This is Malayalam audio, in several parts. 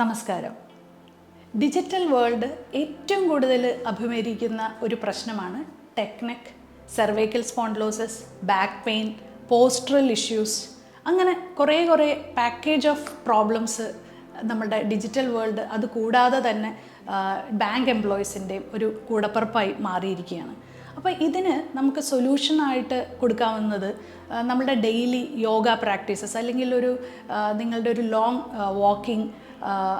നമസ്കാരം. ഡിജിറ്റൽ വേൾഡ് ഏറ്റവും കൂടുതൽ അഭിമുഖീകരിക്കുന്ന ഒരു പ്രശ്നമാണ് technique cervical spondylosis back pain postural issues അങ്ങനെ കുറേ കുറേ പാക്കേജ് ഓഫ് പ്രോബ്ലംസ് നമ്മുടെ ഡിജിറ്റൽ വേൾഡ് അത് കൂടാതെ തന്നെ ബാങ്ക് എംപ്ലോയീസിന്റെയും ഒരു കൂടപ്പുറപ്പായി മാറിയിരിക്കുകയാണ്. അപ്പോൾ ഇതിന് നമുക്ക് സൊല്യൂഷനായിട്ട് കൊടുക്കാവുന്നത് നമ്മുടെ ഡെയിലി യോഗ പ്രാക്ടീസസ് അല്ലെങ്കിൽ ഒരു നിങ്ങളുടെ ഒരു ലോങ് വാക്കിംഗ്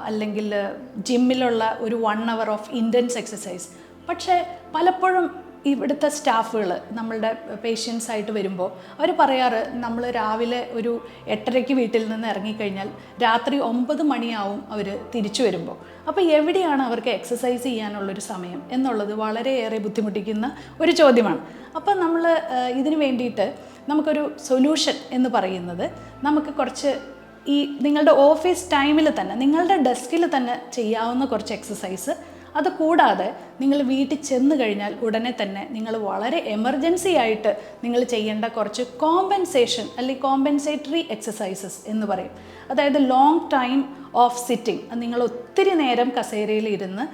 അല്ലെങ്കിൽ ജിമ്മിലുള്ള ഒരു one hour of intense exercise പക്ഷേ പലപ്പോഴും ഇവിടുത്തെ സ്റ്റാഫുകൾ നമ്മളുടെ പേഷ്യൻസ് ആയിട്ട് വരുമ്പോൾ അവർ പറയാറ് നമ്മൾ രാവിലെ ഒരു എട്ടരയ്ക്ക് വീട്ടിൽ നിന്ന് ഇറങ്ങിക്കഴിഞ്ഞാൽ രാത്രി ഒമ്പത് മണിയാവും അവർ തിരിച്ചു വരുമ്പോൾ അപ്പോൾ എവിടെയാണ് അവർക്ക് എക്സസൈസ് ചെയ്യാനുള്ളൊരു സമയം എന്നുള്ളത് വളരെയേറെ ബുദ്ധിമുട്ടിക്കുന്ന ഒരു ചോദ്യമാണ്. അപ്പോൾ നമ്മൾ ഇതിന് വേണ്ടിയിട്ട് നമുക്കൊരു സൊല്യൂഷൻ എന്ന് പറയുന്നത് നമുക്ക് കുറച്ച് ഈ നിങ്ങളുടെ ഓഫീസ് ടൈമിൽ തന്നെ നിങ്ങളുടെ ഡെസ്കിൽ തന്നെ ചെയ്യാവുന്ന കുറച്ച് എക്സസൈസ് അത് കൂടാതെ നിങ്ങൾ വീട്ടിൽ ചെന്ന് കഴിഞ്ഞാൽ ഉടനെ തന്നെ നിങ്ങൾ വളരെ എമർജൻസി ആയിട്ട് നിങ്ങൾ ചെയ്യേണ്ട കുറച്ച് കോമ്പൻസേഷൻ അല്ലെങ്കിൽ കോമ്പൻസേറ്ററി എക്സസൈസസ് എന്ന് പറയും. അതായത് ലോങ് ടൈം ഓഫ് സിറ്റിംഗ് നിങ്ങൾ ഒത്തിരി നേരം കസേരയിൽ ഇരുന്ന്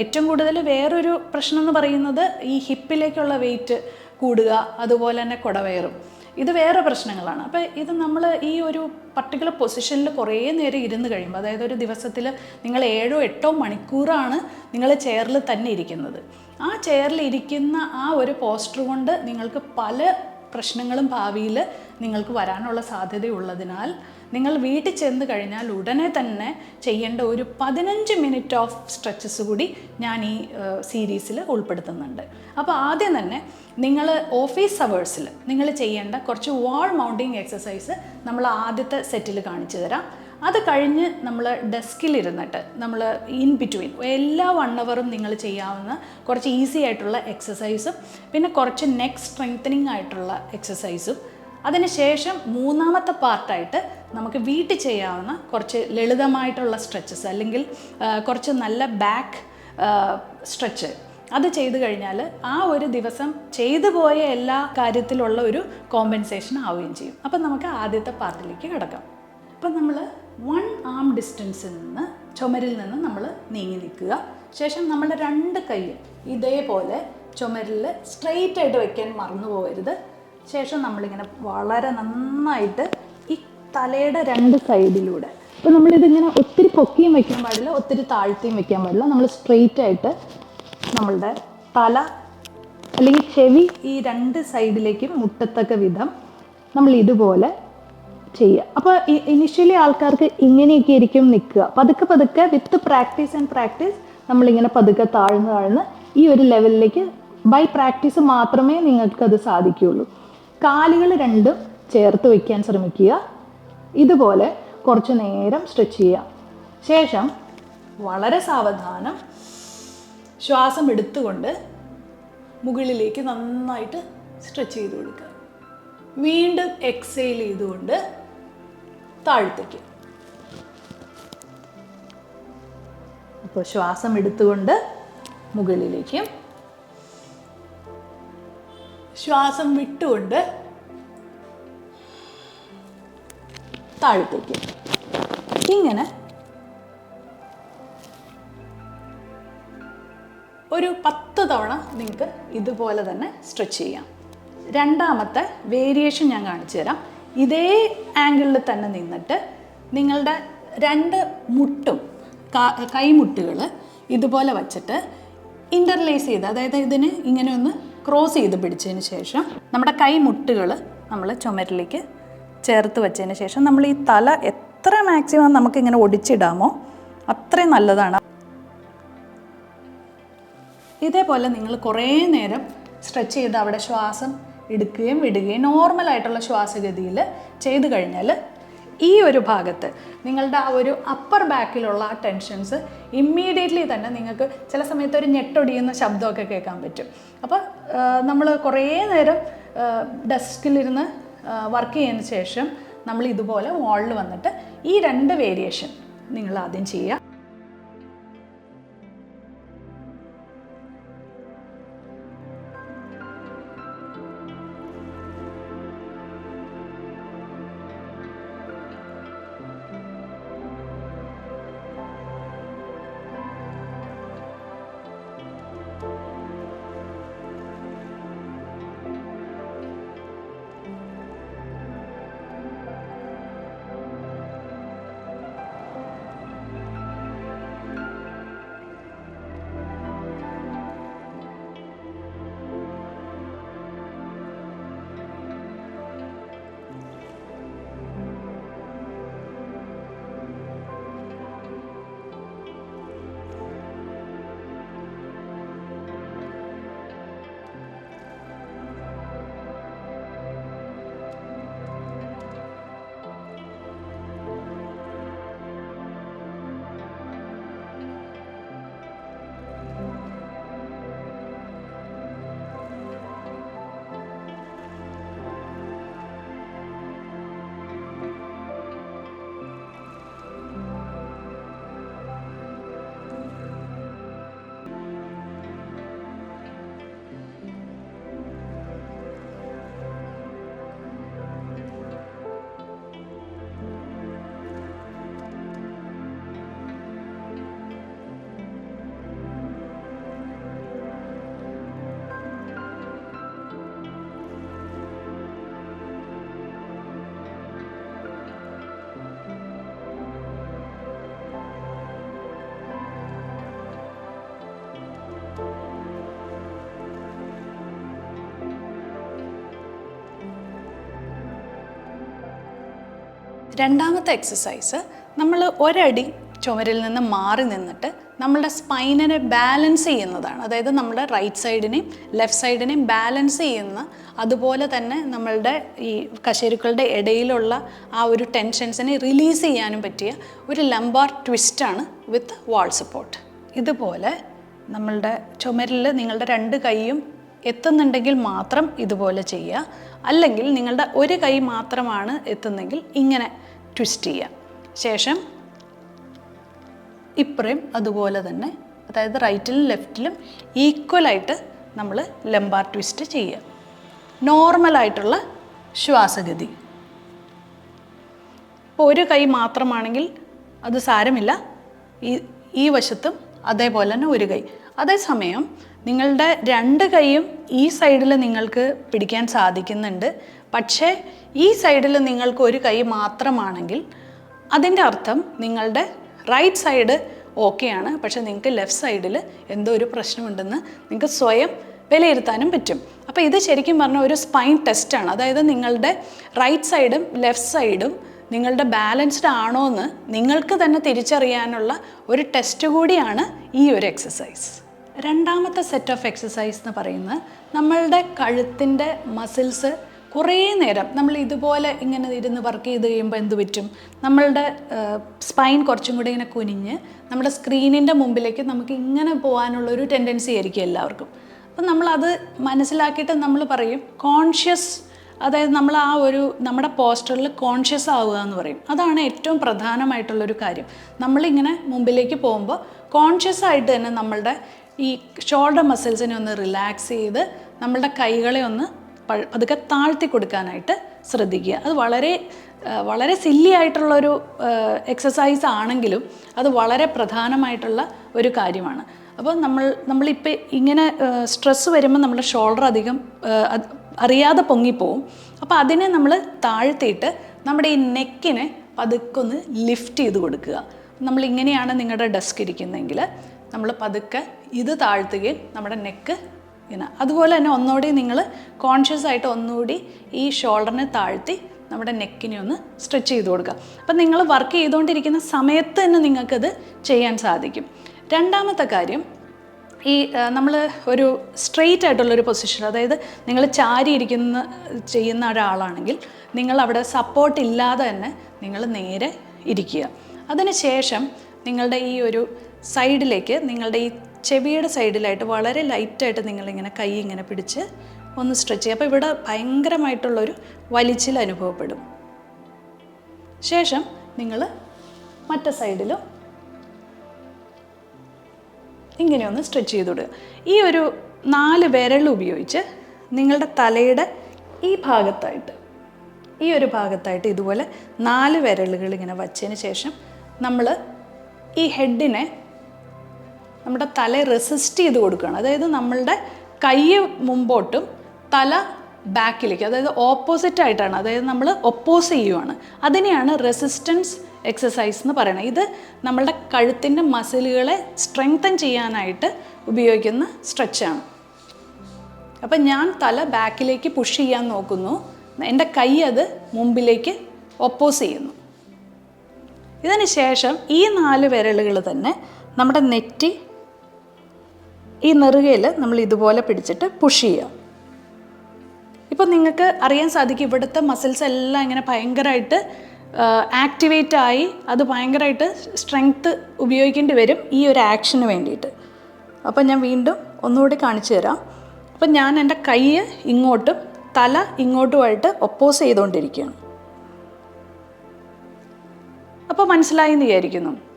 ഏറ്റവും കൂടുതൽ വേറൊരു പ്രശ്നം എന്ന് പറയുന്നത് ഈ ഹിപ്പിലേക്കുള്ള വെയിറ്റ് കൂടുക അതുപോലെ തന്നെ കുടവയറും. ഇത് വേറെ പ്രശ്നങ്ങളാണ്. അപ്പോൾ ഇത് നമ്മൾ ഈ ഒരു പർട്ടിക്കുലർ പൊസിഷനിൽ കുറേ നേരം ഇരുന്ന് കഴിയുമ്പോൾ അതായത് ഒരു ദിവസത്തിൽ നിങ്ങൾ ഏഴോ എട്ടോ മണിക്കൂറാണ് നിങ്ങൾ ചെയറിൽ തന്നെ ഇരിക്കുന്നത്. ആ ചെയറിൽ ഇരിക്കുന്ന ആ ഒരു പോസ്റ്റർ കൊണ്ട് നിങ്ങൾക്ക് പല പ്രശ്നങ്ങളും ഭാവിയിൽ നിങ്ങൾക്ക് വരാനുള്ള സാധ്യതയുള്ളതിനാൽ നിങ്ങൾ വീട്ടിൽ ചെന്ന് കഴിഞ്ഞാൽ ഉടനെ തന്നെ ചെയ്യേണ്ട ഒരു പതിനഞ്ച് മിനിറ്റ് ഓഫ് സ്ട്രെച്ചസ് കൂടി ഞാൻ ഈ സീരീസിൽ ഉൾപ്പെടുത്തുന്നുണ്ട്. അപ്പോൾ ആദ്യം തന്നെ നിങ്ങൾ ഓഫീസ് അവേഴ്സിൽ നിങ്ങൾ ചെയ്യേണ്ട കുറച്ച് വാൾ മൗണ്ടിങ് എക്സസൈസ് നമ്മൾ ആദ്യത്തെ സെറ്റിൽ കാണിച്ചു തരാം. അത് കഴിഞ്ഞ് നമ്മൾ ഡെസ്കിലിരുന്നിട്ട് നമ്മൾ ഇൻ ബിറ്റ്വീൻ എല്ലാ വൺ അവറും നിങ്ങൾ ചെയ്യാവുന്ന കുറച്ച് ഈസി ആയിട്ടുള്ള എക്സസൈസും പിന്നെ കുറച്ച് നെക്ക് സ്ട്രെങ്തനിങ് ആയിട്ടുള്ള എക്സസൈസും അതിനുശേഷം മൂന്നാമത്തെ പാർട്ടായിട്ട് നമുക്ക് വീട്ടിൽ ചെയ്യാവുന്ന കുറച്ച് ലളിതമായിട്ടുള്ള സ്ട്രെച്ചസ് അല്ലെങ്കിൽ കുറച്ച് നല്ല ബാക്ക് സ്ട്രെച്ച് അത് ചെയ്തു കഴിഞ്ഞാൽ ആ ഒരു ദിവസം ചെയ്തു പോയ എല്ലാ കാര്യത്തിലുള്ള ഒരു കോമ്പൻസേഷൻ ആവുകയും ചെയ്യും. അപ്പം നമുക്ക് ആദ്യത്തെ പാർട്ടിലേക്ക് കിടക്കാം. അപ്പം നമ്മൾ വൺ ആം ഡിസ്റ്റൻസിൽ നിന്ന് ചുമരിൽ നിന്ന് നമ്മൾ നീങ്ങി നിൽക്കുക. ശേഷം നമ്മുടെ രണ്ട് കൈ ഇതേപോലെ ചുമരിൽ സ്ട്രെയിറ്റ് ആയിട്ട് വെക്കാൻ മറന്നു പോകരുത് ശേഷം നമ്മളിങ്ങനെ വളരെ നന്നായിട്ട് ഈ തലയുടെ രണ്ട് സൈഡിലൂടെ. അപ്പോൾ നമ്മളിതിങ്ങനെ ഒത്തിരി പൊക്കിയും വയ്ക്കാൻ പാടില്ല ഒത്തിരി താഴ്ത്തിയും വയ്ക്കാൻ പാടില്ല. നമ്മൾ സ്ട്രെയിറ്റ് ആയിട്ട് നമ്മളുടെ തല അല്ലെങ്കിൽ ചെവി ഈ രണ്ട് സൈഡിലേക്കും മുട്ടത്തക്ക വിധം നമ്മൾ ഇതുപോലെ ചെയ്യുക. അപ്പോൾ ഇനിഷ്യലി ആൾക്കാർക്ക് ഇങ്ങനെയൊക്കെ ആയിരിക്കും നിൽക്കുക. പതുക്കെ പതുക്കെ വിത്ത് പ്രാക്ടീസ് ആൻഡ് പ്രാക്ടീസ് നമ്മളിങ്ങനെ പതുക്കെ താഴ്ന്ന് താഴ്ന്ന് ഈ ഒരു ലെവലിലേക്ക് ബൈ പ്രാക്ടീസ് മാത്രമേ നിങ്ങൾക്കത് സാധിക്കുകയുള്ളൂ. കാലുകൾ രണ്ടും ചേർത്ത് വയ്ക്കാൻ ശ്രമിക്കുക. ഇതുപോലെ കുറച്ചു നേരം സ്ട്രെച്ച് ചെയ്യുക. ശേഷം വളരെ സാവധാനം ശ്വാസം എടുത്തുകൊണ്ട് മുകളിലേക്ക് നന്നായിട്ട് സ്ട്രെച്ച് ചെയ്ത് കൊടുക്കുക. വീണ്ടും എക്സെയിൽ ചെയ്തുകൊണ്ട് താഴ്ത്തേക്ക്. അപ്പോൾ ശ്വാസം എടുത്തുകൊണ്ട് മുകളിലേക്കും ശ്വാസം വിട്ടുകൊണ്ട് താഴത്തേക്ക്. ഇങ്ങനെ ഒരു പത്ത് തവണ നിങ്ങൾക്ക് ഇതുപോലെ തന്നെ സ്ട്രെച്ച് ചെയ്യാം. രണ്ടാമത്തെ വേരിയേഷൻ ഞാൻ കാണിച്ചു തരാം. ഇതേ ആംഗിളിൽ തന്നെ നിന്നിട്ട് നിങ്ങളുടെ രണ്ട് മുട്ടും കൈമുട്ടുകൾ ഇതുപോലെ വച്ചിട്ട് ഇന്റർലേസ് ചെയ്ത് അതായത് ഇതിന് ഇങ്ങനെ ഒന്ന് ക്രോസ് ചെയ്ത് പിടിച്ചതിന് ശേഷം നമ്മുടെ കൈമുട്ടുകൾ നമ്മൾ ചുമരിലേക്ക് ചേർത്ത് വെച്ചതിന് ശേഷം നമ്മൾ ഈ തല എത്ര മാക്സിമം നമുക്കിങ്ങനെ ഒടിച്ചിടാമോ അത്രയും നല്ലതാണ്. ഇതേപോലെ നിങ്ങൾ കുറേ നേരം സ്ട്രെച്ച് ചെയ്ത് അവിടെ ശ്വാസം എടുക്കുകയും വിടുകയും നോർമലായിട്ടുള്ള ശ്വാസഗതിയിൽ ചെയ്തു കഴിഞ്ഞാൽ ഈ ഒരു ഭാഗത്ത് നിങ്ങളുടെ ആ ഒരു അപ്പർ ബാക്കിലുള്ള ആ ടെൻഷൻസ് ഇമ്മീഡിയറ്റ്ലി തന്നെ നിങ്ങൾക്ക് ചില സമയത്ത് ഒരു ഞെട്ടൊടിയുന്ന ശബ്ദമൊക്കെ കേൾക്കാൻ പറ്റും. അപ്പോൾ നമ്മൾ കുറേ നേരം ഡെസ്കിലിരുന്ന് വർക്ക് ചെയ്യുന്ന ശേഷം നമ്മൾ ഇതുപോലെ വാളിൽ വന്നിട്ട് ഈ രണ്ട് വേരിയേഷൻ നിങ്ങൾ ആദ്യം ചെയ്യുക. രണ്ടാമത്തെ എക്സസൈസ് നമ്മൾ ഒരടി ചുമരിൽ നിന്ന് മാറി നിന്നിട്ട് നമ്മളുടെ സ്പൈനിനെ ബാലൻസ് ചെയ്യുന്നതാണ്. അതായത് നമ്മുടെ റൈറ്റ് സൈഡിനെയും ലെഫ്റ്റ് സൈഡിനെയും ബാലൻസ് ചെയ്യുന്ന അതുപോലെ തന്നെ നമ്മളുടെ ഈ കശേരുക്കളുടെ ഇടയിലുള്ള ആ ഒരു ടെൻഷൻസിനെ റിലീസ് ചെയ്യാനും പറ്റിയ ഒരു ലംബാർ ട്വിസ്റ്റാണ് വിത്ത് വാൾ സപ്പോർട്ട് ഇതുപോലെ നമ്മളുടെ ചുമരിൽ നിങ്ങളുടെ രണ്ട് കൈയും എത്തുന്നുണ്ടെങ്കിൽ മാത്രം ഇതുപോലെ ചെയ്യുക. അല്ലെങ്കിൽ നിങ്ങളുടെ ഒരു കൈ മാത്രമാണ് എത്തുന്നെങ്കിൽ ഇങ്ങനെ ട്വിസ്റ്റ് ചെയ്യുക. ശേഷം ഇപ്പറയും അതുപോലെ തന്നെ അതായത് റൈറ്റിലും ലെഫ്റ്റിലും ഈക്വലായിട്ട് നമ്മൾ ലംബാർ ട്വിസ്റ്റ് ചെയ്യുക. നോർമലായിട്ടുള്ള ശ്വാസഗതി. ഇപ്പോൾ ഒരു കൈ മാത്രമാണെങ്കിൽ അത് സാരമില്ല. ഈ ഈ വശത്തും അതേപോലെ തന്നെ ഒരു കൈ. അതേസമയം നിങ്ങളുടെ രണ്ട് കൈയും ഈ സൈഡിൽ നിങ്ങൾക്ക് പിടിക്കാൻ സാധിക്കുന്നുണ്ട്. പക്ഷേ ഈ സൈഡിൽ നിങ്ങൾക്ക് ഒരു കൈ മാത്രമാണെങ്കിൽ അതിന്റെ അർത്ഥം നിങ്ങളുടെ റൈറ്റ് സൈഡ് ഓക്കെയാണ് പക്ഷേ നിങ്ങൾക്ക് ലെഫ്റ്റ് സൈഡിൽ എന്തോ ഒരു പ്രശ്നമുണ്ടെന്ന് നിങ്ങൾക്ക് സ്വയം വിലയിരുത്താനും പറ്റും. അപ്പോൾ ഇത് ശരിക്കും പറഞ്ഞാൽ ഒരു സ്പൈൻ ടെസ്റ്റാണ് അതായത് നിങ്ങളുടെ റൈറ്റ് സൈഡും ലെഫ്റ്റ് സൈഡും നിങ്ങളുടെ ബാലൻസ്ഡ് ആണോ എന്ന് നിങ്ങൾക്ക് തന്നെ തിരിച്ചറിയാനുള്ള ഒരു ടെസ്റ്റ് കൂടിയാണ് ഈ ഒരു എക്സസൈസ് രണ്ടാമത്തെ സെറ്റ് ഓഫ് എക്സസൈസ് എന്ന് പറയുന്നത് നമ്മളുടെ കഴുത്തിന്റെ മസിൽസ് കുറേ നേരം നമ്മൾ ഇതുപോലെ ഇങ്ങനെ ഇരുന്ന് വർക്ക് ചെയ്ത് കഴിയുമ്പോൾ എന്ത് പറ്റും? നമ്മളുടെ സ്പൈൻ കുറച്ചും കൂടി ഇങ്ങനെ കുനിഞ്ഞ് നമ്മുടെ സ്ക്രീനിന്റെ മുമ്പിലേക്ക് നമുക്ക് ഇങ്ങനെ പോകാനുള്ള ഒരു ടെൻഡൻസി ആയിരിക്കും എല്ലാവർക്കും. അപ്പം നമ്മളത് മനസ്സിലാക്കിയിട്ട് നമ്മൾ പറയും കോൺഷ്യസ് അതായത് നമ്മൾ ആ ഒരു നമ്മുടെ പോസ്റ്ററിൽ കോൺഷ്യസ് ആവുക എന്ന് പറയും. അതാണ് ഏറ്റവും പ്രധാനമായിട്ടുള്ളൊരു കാര്യം. നമ്മളിങ്ങനെ മുമ്പിലേക്ക് പോകുമ്പോൾ കോൺഷ്യസ് ആയിട്ട് തന്നെ നമ്മളുടെ ഈ ഷോൾഡർ മസിൽസിനെ ഒന്ന് റിലാക്സ് ചെയ്ത് നമ്മളുടെ കൈകളെ ഒന്ന് പതുക്കെ താഴ്ത്തി കൊടുക്കാനായിട്ട് ശ്രദ്ധിക്കുക. അത് വളരെ വളരെ സില്ലി ആയിട്ടുള്ളൊരു എക്സസൈസ് ആണെങ്കിലും അത് വളരെ പ്രധാനമായിട്ടുള്ള ഒരു കാര്യമാണ്. അപ്പോൾ നമ്മൾ നമ്മളിപ്പോൾ ഇങ്ങനെ സ്ട്രെസ് വരുമ്പോൾ നമ്മുടെ ഷോൾഡർ അധികം അറിയാതെ പൊങ്ങിപ്പോവും. അപ്പോൾ അതിനെ നമ്മൾ താഴ്ത്തിയിട്ട് നമ്മുടെ ഈ നെക്കിനെ പതുക്കൊന്ന് ലിഫ്റ്റ് ചെയ്ത് കൊടുക്കുക. നമ്മൾ ഇങ്ങനെയാണ് നിങ്ങളുടെ ഡെസ്ക് ഇരിക്കുന്നതെങ്കിൽ നമ്മൾ പതുക്കെ ഇത് താഴ്ത്തുകയും നമ്മുടെ നെക്ക് ഇങ്ങനെ. അതുപോലെ തന്നെ ഒന്നുകൂടി നിങ്ങൾ കോൺഷ്യസ് ആയിട്ട് ഒന്നുകൂടി ഈ ഷോൾഡറിനെ താഴ്ത്തി നമ്മുടെ നെക്കിനെ ഒന്ന് സ്ട്രെച്ച് ചെയ്ത് കൊടുക്കുക. അപ്പം നിങ്ങൾ വർക്ക് ചെയ്തുകൊണ്ടിരിക്കുന്ന സമയത്ത് തന്നെ നിങ്ങൾക്കത് ചെയ്യാൻ സാധിക്കും. രണ്ടാമത്തെ കാര്യം ഈ നമ്മൾ ഒരു സ്ട്രെയിറ്റ് ആയിട്ടുള്ളൊരു പൊസിഷൻ അതായത് നിങ്ങൾ ചാരി ഇരിക്കുന്ന ചെയ്യുന്ന ഒരാളാണെങ്കിൽ നിങ്ങൾ അവിടെ സപ്പോർട്ട് ഇല്ലാതെ തന്നെ നിങ്ങൾ നേരെ ഇരിക്കുക. അതിനുശേഷം നിങ്ങളുടെ ഈ ഒരു സൈഡിലേക്ക് നിങ്ങളുടെ ഈ ചെവിയുടെ സൈഡിലായിട്ട് വളരെ ലൈറ്റായിട്ട് നിങ്ങളിങ്ങനെ കൈ ഇങ്ങനെ പിടിച്ച് ഒന്ന് സ്ട്രെച്ച് ചെയ്യുക. അപ്പോൾ ഇവിടെ ഭയങ്കരമായിട്ടുള്ളൊരു വലിച്ചിൽ അനുഭവപ്പെടും. ശേഷം നിങ്ങൾ മറ്റേ സൈഡിലും ഇങ്ങനെ ഒന്ന് സ്ട്രെച്ച് ചെയ്ത് കൊടുക്കുക. ഈ ഒരു നാല് വിരൽ ഉപയോഗിച്ച് നിങ്ങളുടെ തലയുടെ ഈ ഭാഗത്തായിട്ട് ഈ ഒരു ഭാഗത്തായിട്ട് ഇതുപോലെ നാല് വിരലുകൾ ഇങ്ങനെ വച്ചതിന് ശേഷം നമ്മൾ ഈ ഹെഡിനെ നമ്മുടെ തല റെസിസ്റ്റ് ചെയ്ത് കൊടുക്കുകയാണ്. അതായത് നമ്മളുടെ കൈ മുമ്പോട്ടും തല ബാക്കിലേക്ക് അതായത് ഓപ്പോസിറ്റ് ആയിട്ടാണ് അതായത് നമ്മൾ ഒപ്പോസ് ചെയ്യുവാണ്. അതിനെയാണ് റെസിസ്റ്റൻസ് എക്സസൈസ് എന്ന് പറയുന്നത്. ഇത് നമ്മളുടെ കഴുത്തിന്റെ മസിലുകളെ സ്ട്രെങ്തൻ ചെയ്യാനായിട്ട് ഉപയോഗിക്കുന്ന സ്ട്രെച്ചാണ് അപ്പം ഞാൻ തല ബാക്കിലേക്ക് പുഷ് ചെയ്യാൻ നോക്കുന്നു. എന്റെ കൈ അത് മുമ്പിലേക്ക് ഒപ്പോസ് ചെയ്യുന്നു. ഇതിന് ശേഷം ഈ നാല് വിരലുകൾ തന്നെ നമ്മുടെ നെറ്റി ഈ നെറുകയിൽ നമ്മൾ ഇതുപോലെ പിടിച്ചിട്ട് പുഷ് ചെയ്യുക. ഇപ്പം നിങ്ങൾക്ക് അറിയാൻ സാധിക്കും ഇവിടുത്തെ മസിൽസ് എല്ലാം ഇങ്ങനെ ഭയങ്കരമായിട്ട് ആക്ടിവേറ്റ് ആയി അത് ഭയങ്കരമായിട്ട് സ്ട്രെങ്ത്ത് ഉപയോഗിക്കേണ്ടി വരും ഈ ഒരു ആക്ഷന് വേണ്ടിയിട്ട്. അപ്പം ഞാൻ വീണ്ടും ഒന്നുകൂടി കാണിച്ചു തരാം. അപ്പം ഞാൻ എന്റെ കൈ ഇങ്ങോട്ടും തല ഇങ്ങോട്ടുമായിട്ട് ഒപ്പോസ് ചെയ്തുകൊണ്ടിരിക്കുകയാണ്. അപ്പോൾ മനസ്സിലായി എന്ന് വിചാരിക്കുന്നു.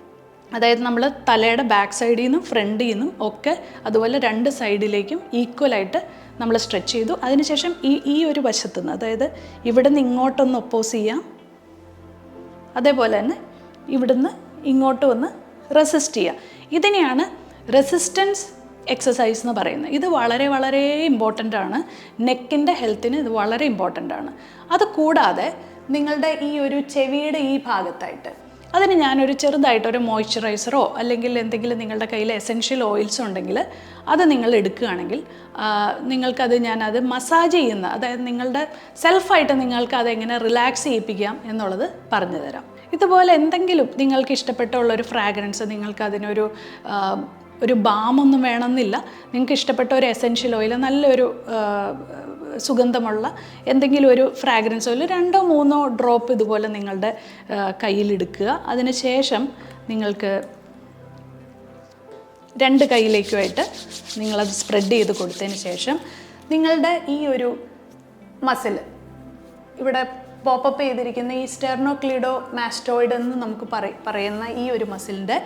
അതായത് നമ്മൾ തലയുടെ ബാക്ക് സൈഡിൽ നിന്നും ഫ്രണ്ടിൽ നിന്നും ഒക്കെ അതുപോലെ രണ്ട് സൈഡിലേക്കും ഈക്വലായിട്ട് നമ്മൾ സ്ട്രെച്ച് ചെയ്തു. അതിനുശേഷം ഈ ഈ ഒരു വശത്തു നിന്ന് അതായത് ഇവിടെ നിന്ന് ഇങ്ങോട്ടൊന്ന് ഒപ്പോസ് ചെയ്യാം. അതേപോലെ തന്നെ ഇവിടുന്ന് ഇങ്ങോട്ട് വന്ന് റെസിസ്റ്റ് ചെയ്യുക ഇതിനെയാണ് റെസിസ്റ്റൻസ് എക്സസൈസ് എന്ന് പറയുന്നത്. ഇത് വളരെ വളരെ ഇമ്പോർട്ടന്റ് ആണ്. നെക്കിന്റെ ഹെൽത്തിന് ഇത് വളരെ ഇമ്പോർട്ടന്റ് ആണ്. അത് കൂടാതെ നിങ്ങളുടെ ഈ ഒരു ചെവിയുടെ ഈ ഭാഗത്തായിട്ട് അതിന് ഞാനൊരു ചെറുതായിട്ടൊരു മോയ്സ്ചറൈസറോ അല്ലെങ്കിൽ എന്തെങ്കിലും നിങ്ങളുടെ കയ്യിൽ എസെൻഷ്യൽ ഓയിൽസ് ഉണ്ടെങ്കിൽ അത് നിങ്ങൾ എടുക്കുകയാണെങ്കിൽ നിങ്ങൾക്കത് ഞാനത് മസാജ് ചെയ്യുന്ന അതായത് നിങ്ങളുടെ സെൽഫായിട്ട് നിങ്ങൾക്ക് അതെങ്ങനെ റിലാക്സ് ചെയ്യിപ്പിക്കാം എന്നുള്ളത് പറഞ്ഞു തരാം. ഇതുപോലെ എന്തെങ്കിലും നിങ്ങൾക്ക് ഇഷ്ടപ്പെട്ടുള്ള ഒരു ഫ്രാഗ്രൻസ് നിങ്ങൾക്ക് അതിനൊരു ഒരു ബാമൊന്നും വേണമെന്നില്ല. നിങ്ങൾക്ക് ഇഷ്ടപ്പെട്ട ഒരു എസെൻഷ്യൽ ഓയിൽ നല്ലൊരു സുഗന്ധമുള്ള എന്തെങ്കിലും ഒരു ഫ്രാഗ്രൻസ് ഓയിൽ രണ്ടോ മൂന്നോ ഡ്രോപ്പ് ഇതുപോലെ നിങ്ങളുടെ കയ്യിലെടുക്കുക. അതിന് ശേഷം നിങ്ങൾക്ക് രണ്ട് കൈയിലേക്കുമായിട്ട് നിങ്ങളത് സ്പ്രെഡ് ചെയ്ത് കൊടുത്തതിന് ശേഷം നിങ്ങളുടെ ഈ ഒരു മസിൽ ഇവിടെ പോപ്പപ്പ് ചെയ്തിരിക്കുന്ന ഈ സ്റ്റെർണോക്ലീഡോ മാസ്റ്റോയിഡ് എന്ന് നമുക്ക് പറ- പറയുന്ന ഈ ഒരു മസിലിന്റെ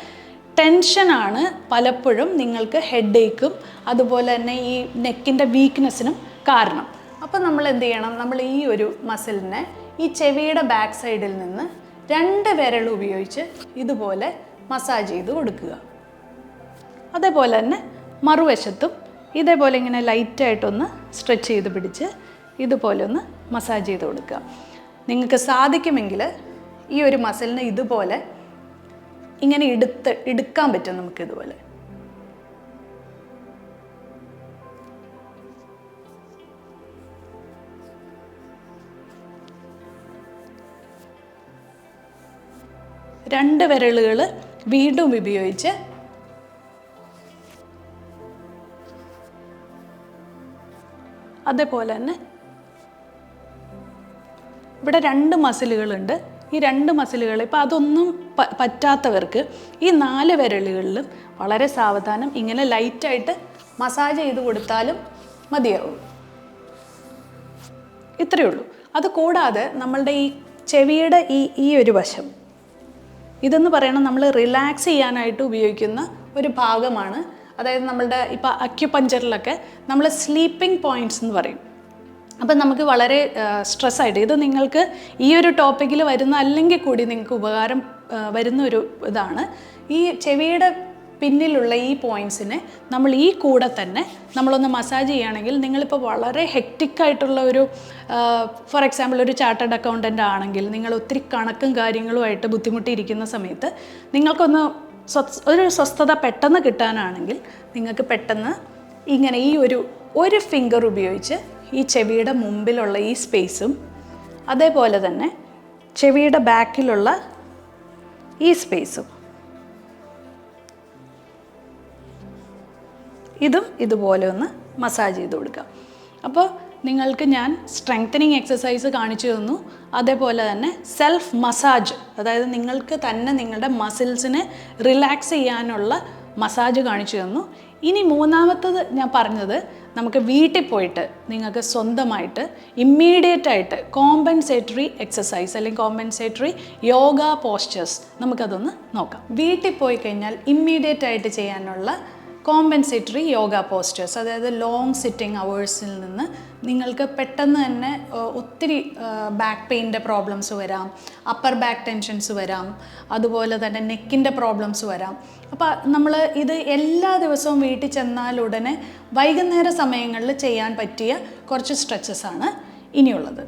ടെൻഷനാണ് പലപ്പോഴും നിങ്ങൾക്ക് ഹെഡേക്കും അതുപോലെ തന്നെ ഈ നെക്കിന്റെ വീക്ക്നെസ്സിനും കാരണം. അപ്പോൾ നമ്മൾ എന്ത് ചെയ്യണം നമ്മൾ ഈ ഒരു മസിലിനെ ഈ ചെവിയുടെ ബാക്ക് സൈഡിൽ നിന്ന് രണ്ട് വിരൽ ഉപയോഗിച്ച് ഇതുപോലെ മസാജ് ചെയ്ത് കൊടുക്കുക. അതേപോലെ തന്നെ മറുവശത്തും ഇതേപോലെ ഇങ്ങനെ ലൈറ്റായിട്ടൊന്ന് സ്ട്രെച്ച് ചെയ്ത് പിടിച്ച് ഇതുപോലെ ഒന്ന് മസാജ് ചെയ്ത് കൊടുക്കുക. നിങ്ങൾക്ക് സാധിക്കുമെങ്കിൽ ഈ ഒരു മസിലിനെ ഇതുപോലെ ഇങ്ങനെ എടുത്ത് എടുക്കാൻ പറ്റും നമുക്ക് ഇതുപോലെ രണ്ട് വിരലുകൾ വീണ്ടും ഉപയോഗിച്ച് അതേപോലെ തന്നെ ഇവിടെ രണ്ട് മസിലുകളുണ്ട്. ഈ രണ്ട് മസിലുകൾ ഇപ്പോൾ അതൊന്നും പറ്റാത്തവർക്ക് ഈ നാല് വിരലുകളിലും വളരെ സാവധാനം ഇങ്ങനെ ലൈറ്റായിട്ട് മസാജ് ചെയ്ത് കൊടുത്താലും മതിയാവും. ഇത്രയേ ഉള്ളൂ. അത് കൂടാതെ നമ്മളുടെ ഈ ചെവിയുടെ ഈ ഈ ഒരു വശം ഇതെന്ന് പറയണം നമ്മൾ റിലാക്സ് ചെയ്യാനായിട്ട് ഉപയോഗിക്കുന്ന ഒരു ഭാഗമാണ്. അതായത് നമ്മളുടെ ഇപ്പോൾ അക്യുപഞ്ചറിലൊക്കെ നമ്മൾ സ്ലീപ്പിംഗ് പോയിന്റ്സ് എന്ന് പറയും. അപ്പം നമുക്ക് വളരെ സ്ട്രെസ് ആയിട്ട് ഇത് നിങ്ങൾക്ക് ഈ ഒരു ടോപ്പിക്കിൽ വരുന്ന അല്ലെങ്കിൽ കൂടി നിങ്ങൾക്ക് ഉപകാരം വരുന്ന ഒരു ഇതാണ്. ഈ ചെവിയുടെ പിന്നിലുള്ള ഈ പോയിൻസിനെ നമ്മൾ ഈ കൂടെ തന്നെ നമ്മളൊന്ന് മസാജ് ചെയ്യുകയാണെങ്കിൽ നിങ്ങളിപ്പോൾ വളരെ ഹെക്റ്റിക്കായിട്ടുള്ള ഒരു ഫോർ എക്സാമ്പിൾ ഒരു ചാർട്ടേഡ് അക്കൗണ്ടന്റ് ആണെങ്കിൽ നിങ്ങൾ ഒത്തിരി കണക്കും കാര്യങ്ങളുമായിട്ട് ബുദ്ധിമുട്ടിയിരിക്കുന്ന സമയത്ത് നിങ്ങൾക്കൊന്ന് ഒരു സ്വസ്ഥത പെട്ടെന്ന് കിട്ടാനാണെങ്കിൽ നിങ്ങൾക്ക് പെട്ടെന്ന് ഇങ്ങനെ ഈ ഒരു ഒരു ഫിംഗർ ഉപയോഗിച്ച് ഈ ചെവിയുടെ മുമ്പിലുള്ള ഈ സ്പേസും അതേപോലെ തന്നെ ചെവിയുടെ ബാക്കിലുള്ള ഈ സ്പേസും ഇതും ഇതുപോലെ ഒന്ന് മസാജ് ചെയ്ത് കൊടുക്കുക. അപ്പോൾ നിങ്ങൾക്ക് ഞാൻ സ്ട്രെങ്തനിങ് എക്സസൈസ് കാണിച്ചു തന്നു. അതേപോലെ തന്നെ സെൽഫ് മസാജ് അതായത് നിങ്ങൾക്ക് തന്നെ നിങ്ങളുടെ മസിൽസിനെ റിലാക്സ് ചെയ്യാനുള്ള മസാജ് കാണിച്ചു തന്നു. ഇനി മൂന്നാമത്തത് ഞാൻ പറഞ്ഞത് നമുക്ക് വീട്ടിൽ പോയിട്ട് നിങ്ങൾക്ക് സ്വന്തമായിട്ട് ഇമ്മീഡിയറ്റ് ആയിട്ട് കോമ്പൻസേറ്ററി എക്സസൈസ് അല്ലെങ്കിൽ കോമ്പൻസേറ്ററി യോഗ പോസ്റ്റേഴ്സ് നമുക്കതൊന്ന് നോക്കാം. വീട്ടിൽ പോയി കഴിഞ്ഞാൽ ഇമ്മീഡിയറ്റ് ആയിട്ട് ചെയ്യാനുള്ള കോമ്പൻസേറ്ററി യോഗ പോസ്റ്റേഴ്സ് അതായത് ലോങ് സിറ്റിംഗ് അവേഴ്സിൽ നിന്ന് നിങ്ങൾക്ക് പെട്ടെന്ന് തന്നെ ഒത്തിരി ബാക്ക് പെയിന്റെ പ്രോബ്ലംസ് വരാം അപ്പർ ബാക്ക് ടെൻഷൻസ് വരാം അതുപോലെ തന്നെ നെക്കിന്റെ പ്രോബ്ലംസ് വരാം. അപ്പോൾ നമ്മൾ ഇത് എല്ലാ ദിവസവും വീട്ടിൽ ചെന്നാലുടനെ വൈകുന്നേര സമയങ്ങളിൽ ചെയ്യാൻ പറ്റിയ കുറച്ച് സ്ട്രെച്ചസ് ആണ് ഇനിയുള്ളത്.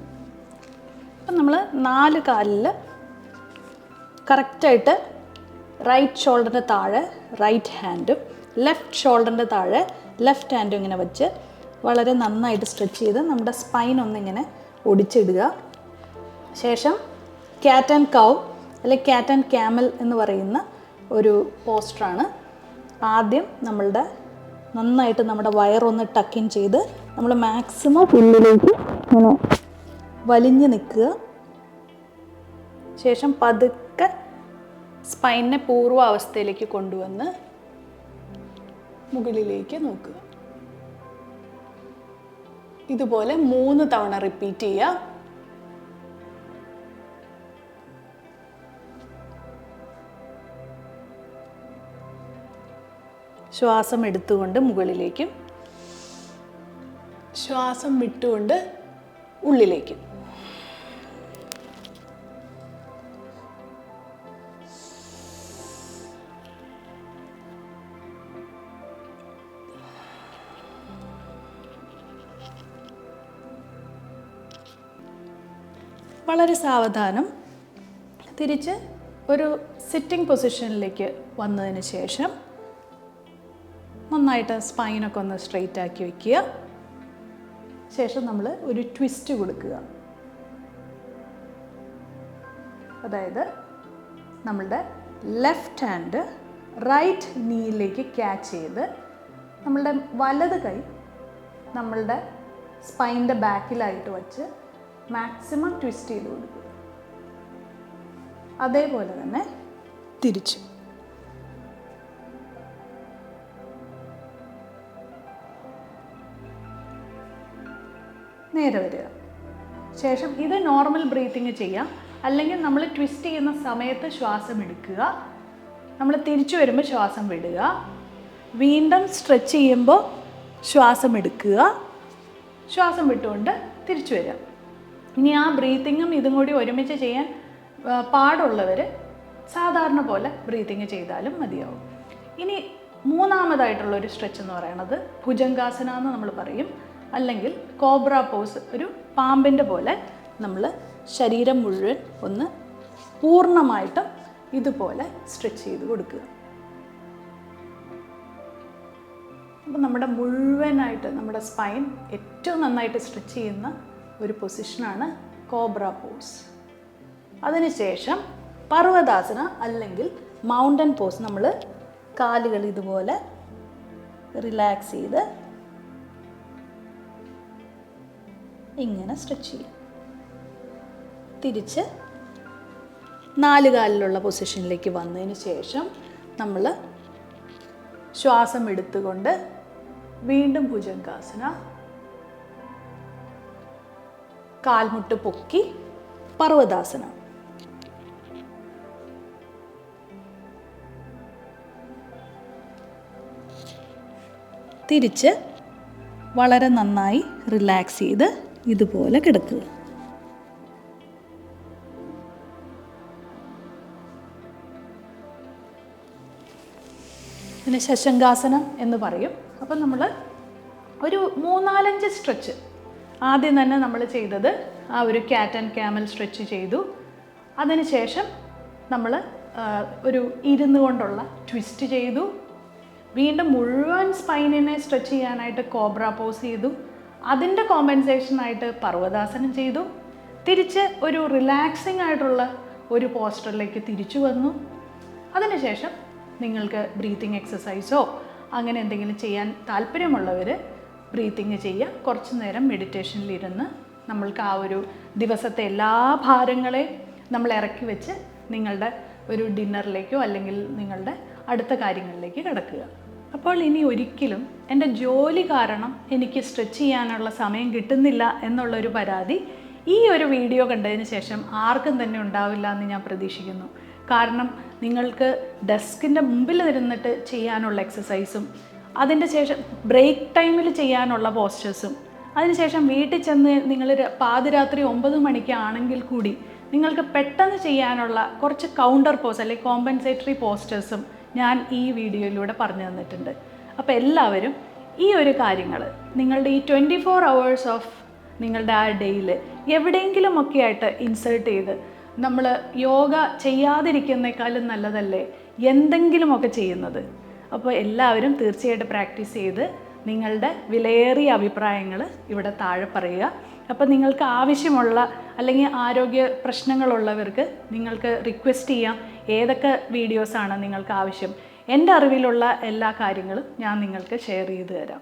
അപ്പം നമ്മൾ നാല് കാലിൽ കറക്റ്റായിട്ട് റൈറ്റ് ഷോൾഡറിന്റെ താഴെ റൈറ്റ് ഹാൻഡും ലെഫ്റ്റ് ഷോൾഡറിന്റെ താഴെ ലെഫ്റ്റ് ഹാൻഡും ഇങ്ങനെ വെച്ച് വളരെ നന്നായിട്ട് സ്ട്രെച്ച് ചെയ്ത് നമ്മുടെ സ്പൈൻ ഒന്നിങ്ങനെ ഒടിച്ചിടുക. ശേഷം ക്യാറ്റ് ആൻഡ് കൗ അല്ലെങ്കിൽ ക്യാറ്റ് ആൻഡ് ക്യാമൽ എന്ന് പറയുന്ന ഒരു പോസ്റ്ററാണ് ആദ്യം നമ്മളുടെ നന്നായിട്ട് നമ്മുടെ വയറൊന്ന് ടക്കിൻ ചെയ്ത് നമ്മൾ മാക്സിമം ഉള്ളിലേക്ക് ഇങ്ങനെ വലിഞ്ഞ് നിൽക്കുക. ശേഷം പതുക്കെ സ്പൈനെ പൂർവ അവസ്ഥയിലേക്ക് കൊണ്ടുവന്ന് മുകളിലേക്ക് നോക്കുക. ഇതുപോലെ മൂന്ന് തവണ റിപ്പീറ്റ് ചെയ്യുക. ശ്വാസം എടുത്തുകൊണ്ട് മുകളിലേക്കും. ശ്വാസം വിട്ടുകൊണ്ട് ഉള്ളിലേക്കും. വളരെ സാവധാനം തിരിച്ച് ഒരു സിറ്റിംഗ് പൊസിഷനിലേക്ക് വന്നതിന് ശേഷം നന്നായിട്ട് സ്പൈനൊക്കെ ഒന്ന് സ്ട്രെയിറ്റ് ആക്കി വയ്ക്കുക ശേഷം നമ്മൾ ഒരു ട്വിസ്റ്റ് കൊടുക്കുക. അതായത് നമ്മളുടെ ലെഫ്റ്റ് ഹാൻഡ് റൈറ്റ് നീയിലേക്ക് ക്യാച്ച് ചെയ്ത് നമ്മളുടെ വലത് കൈ നമ്മളുടെ സ്പൈന്റെ ബാക്കിലായിട്ട് വച്ച് മാക്സിമം ട്വിസ്റ്റ് ചെയ്ത് കൊടുക്കുക അതേപോലെ തന്നെ തിരിച്ചു. നേരെ വരിക. ശേഷം ഇത് നോർമൽ ബ്രീത്തിങ് ചെയ്യാം. അല്ലെങ്കിൽ നമ്മൾ ട്വിസ്റ്റ് ചെയ്യുന്ന സമയത്ത് ശ്വാസം എടുക്കുക. നമ്മൾ തിരിച്ചു വരുമ്പോൾ ശ്വാസം വിടുക. വീണ്ടും സ്ട്രെച്ച് ചെയ്യുമ്പോൾ ശ്വാസം എടുക്കുക. ശ്വാസം വിട്ടുകൊണ്ട് തിരിച്ചു വരിക. ഇനി ആ ബ്രീത്തിങ്ങും ഇതും കൂടി ഒരുമിച്ച് ചെയ്യാൻ പാടുള്ളവർ സാധാരണ പോലെ ബ്രീത്തിങ് ചെയ്താലും മതിയാവും. ഇനി മൂന്നാമതായിട്ടുള്ള ഒരു സ്ട്രെച്ച് എന്ന് പറയുന്നത് ഭുജങ്കാസന എന്ന് നമ്മൾ പറയും. അല്ലെങ്കിൽ കോബ്ര പോസ് ഒരു പാമ്പിന്റെ പോലെ നമ്മൾ ശരീരം മുഴുവൻ ഒന്ന് പൂർണമായിട്ടും ഇതുപോലെ സ്ട്രെച്ച് ചെയ്ത് കൊടുക്കുക. അപ്പം നമ്മുടെ മുഴുവനായിട്ട് നമ്മുടെ സ്പൈൻ ഏറ്റവും നന്നായിട്ട് സ്ട്രെച്ച് ചെയ്യുന്ന ഒരു പൊസിഷനാണ് കോബ്ര പോസ് അതിനുശേഷം പർവതാസന അല്ലെങ്കിൽ മൗണ്ടൻ പോസ് നമ്മൾ കാലുകൾ ഇതുപോലെ റിലാക്സ് ചെയ്ത് ഇങ്ങനെ സ്ട്രെച്ച് ചെയ്യും തിരിച്ച് നാല് കാലിലുള്ള പൊസിഷനിലേക്ക് വന്നതിന് ശേഷം നമ്മൾ ശ്വാസം എടുത്തുകൊണ്ട് വീണ്ടും ഭുജംഗാസന കാൽമുട്ട് പൊക്കി പർവതാസന. തിരിച്ച് വളരെ നന്നായി റിലാക്സ് ചെയ്ത് ഇതുപോലെ കിടക്കുക. പിന്നെ ശശങ്കാസനം എന്ന് പറയും. അപ്പം നമ്മൾ ഒരു മൂന്നാലഞ്ച് സ്ട്രെച്ച് ആദ്യം തന്നെ നമ്മൾ ചെയ്തത് ആ ഒരു ക്യാറ്റ് ആൻഡ് ക്യാമൽ സ്ട്രെച്ച് ചെയ്തു. അതിനുശേഷം നമ്മൾ ഒരു ഇരുന്ന് കൊണ്ടുള്ള ട്വിസ്റ്റ് ചെയ്തു. വീണ്ടും മുഴുവൻ സ്പൈനിനെ സ്ട്രെച്ച് ചെയ്യാനായിട്ട് കോബ്ര പോസ് ചെയ്തു. അതിന്റെ കോമ്പൻസേഷനായിട്ട് പർവതാസനം ചെയ്തു. തിരിച്ച് ഒരു റിലാക്സിംഗ് ആയിട്ടുള്ള ഒരു പോസ്റ്ററിലേക്ക് തിരിച്ചു വന്നു. അതിനുശേഷം നിങ്ങൾക്ക് ബ്രീത്തിങ് എക്സസൈസോ അങ്ങനെ എന്തെങ്കിലും ചെയ്യാൻ താല്പര്യമുള്ളവർ ബ്രീത്തിങ് ചെയ്യുക. കുറച്ച് നേരം മെഡിറ്റേഷനിലിരുന്ന് നമ്മൾക്ക് ആ ഒരു ദിവസത്തെ എല്ലാ ഭാരങ്ങളെയും നമ്മൾ ഇറക്കി വെച്ച് നിങ്ങളുടെ ഒരു ഡിന്നറിലേക്കോ അല്ലെങ്കിൽ നിങ്ങളുടെ അടുത്ത കാര്യങ്ങളിലേക്ക് കിടക്കുക. അപ്പോൾ ഇനി ഒരിക്കലും എന്റെ ജോലി കാരണം എനിക്ക് സ്ട്രെച്ച് ചെയ്യാനുള്ള സമയം കിട്ടുന്നില്ല എന്നുള്ളൊരു പരാതി ഈ ഒരു വീഡിയോ കണ്ടതിന് ശേഷം ആർക്കും തന്നെ ഉണ്ടാവില്ല എന്ന് ഞാൻ പ്രതീക്ഷിക്കുന്നു. കാരണം നിങ്ങൾക്ക് ഡെസ്കിന്റെ മുമ്പിൽ ഇരുന്നിട്ട് ചെയ്യാനുള്ള എക്സസൈസും അതിന്റെ ശേഷം ബ്രേക്ക് ടൈമിൽ ചെയ്യാനുള്ള പോസ്റ്റേഴ്സും അതിനുശേഷം വീട്ടിൽ ചെന്ന് നിങ്ങൾ പാതിരാത്രി ഒമ്പത് മണിക്കാണെങ്കിൽ കൂടി നിങ്ങൾക്ക് പെട്ടെന്ന് ചെയ്യാനുള്ള കുറച്ച് കൗണ്ടർ പോസ് അല്ലെങ്കിൽ കോമ്പൻസേറ്ററി പോസ്റ്റേഴ്സും ഞാൻ ഈ വീഡിയോയിലൂടെ പറഞ്ഞു തന്നിട്ടുണ്ട്. അപ്പോൾ എല്ലാവരും ഈ ഒരു കാര്യങ്ങൾ നിങ്ങളുടെ ഈ ട്വന്റി ഫോർ അവേഴ്സ് ഓഫ് നിങ്ങളുടെ ആ ഡേയിൽ എവിടെയെങ്കിലുമൊക്കെ ആയിട്ട് ഇൻസേർട്ട് ചെയ്ത് നമ്മൾ യോഗ ചെയ്യാതിരിക്കുന്നേക്കാളും നല്ലതല്ലേ? എന്തെങ്കിലുമൊക്കെ ചെയ്യുന്നത്. അപ്പോൾ എല്ലാവരും തീർച്ചയായിട്ടും പ്രാക്ടീസ് ചെയ്ത് നിങ്ങളുടെ വിലയേറിയ അഭിപ്രായങ്ങൾ ഇവിടെ താഴെ പറയുക. അപ്പോൾ നിങ്ങൾക്ക് ആവശ്യമുള്ള അല്ലെങ്കിൽ ആരോഗ്യ പ്രശ്നങ്ങളുള്ളവർക്ക് നിങ്ങൾക്ക് റിക്വസ്റ്റ് ചെയ്യാം. ഏതൊക്കെ വീഡിയോസാണ് നിങ്ങൾക്ക് ആവശ്യം? എന്റെ അറിവിലുള്ള എല്ലാ കാര്യങ്ങളും ഞാൻ നിങ്ങൾക്ക് ഷെയർ ചെയ്തു തരാം.